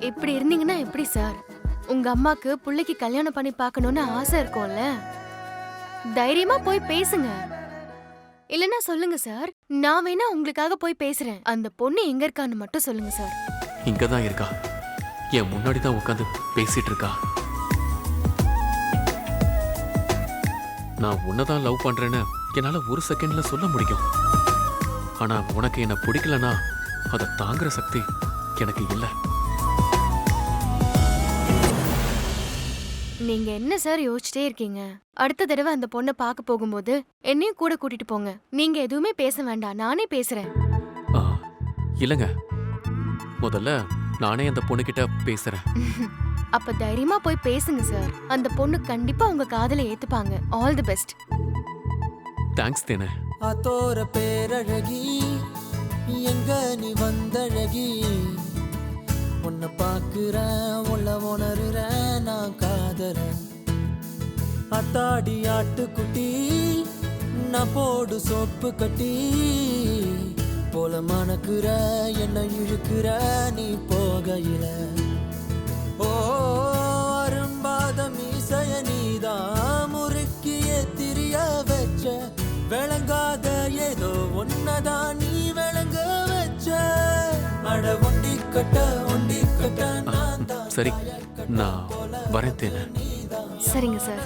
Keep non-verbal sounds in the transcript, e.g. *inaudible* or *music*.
இப்படி இருந்தீங்கன்னா எப்படி சார்? உங்க அம்மாக்கு புள்ளைக்கு கல்யாணம் பண்ணி பார்க்கணும்னு ஆசை இருக்கும்ல. தைரியமா போய் பேசுங்க. இல்லனா சொல்லுங்க சார். நான் வேணா உங்களுக்காக போய் பேசுறேன். அந்த பொண்ணு எங்க இருக்கான்னு மட்டும் சொல்லுங்க சார். இங்க தான் இருக்கா? என் முன்னாடி தான் உட்காந்து பேசிட்டு இருக்கா? நான் உன்னதான் லவ் பண்றேன்னு என்னால ஒரு செகண்ட்ல சொல்ல முடியும். ஆனா உனக்கு என்ன பிடிக்கலனா அதை தாங்குற சக்தி எனக்கு இல்லை. நீங்க என்ன சார் யோசிச்சிட்டே இருக்கீங்க? அடுத்த தடவை அந்த பொண்ணை பார்க்க போகும்போது என்னையும் கூட கூட்டிட்டு போங்க. நீங்க எதுவுமே பேச வேண்டாம். நானே பேசுறேன். ஆ, இல்லைங்க. முதல்ல நானே அந்த பொண்ணுகிட்ட பேசுறேன். *laughs* அப்ப தைரியமா போய் பேசுங்க சார். அந்த பொண்ணு கண்டிப்பா உங்க காதலை ஏத்துப்பாங்க. ஆல் தி பெஸ்ட் தேங்க்ஸ் தேனே. அத்தோர பேரழகி எங்க நீ வந்தழகி? உன்னை பார்க்கிறேன் காதறேன் அத்தாடி ஆட்டுக்குட்டி நான் போடு சோப்பு கட்டி. போல மணக்குற என்ன இழுக்கிற நீ போகையில. ஓ அரும்பாத மீசைய நீதான் முறுக்கிய திரிய வச்ச. விளங்காத ஏதோ ஒன்னதான் நீ விளங்க வச்ச. அட ஒண்டி கட்ட ஒண்டி கட்ட நான் தான் சரி. நான் வரேன் சரிங்க சார்.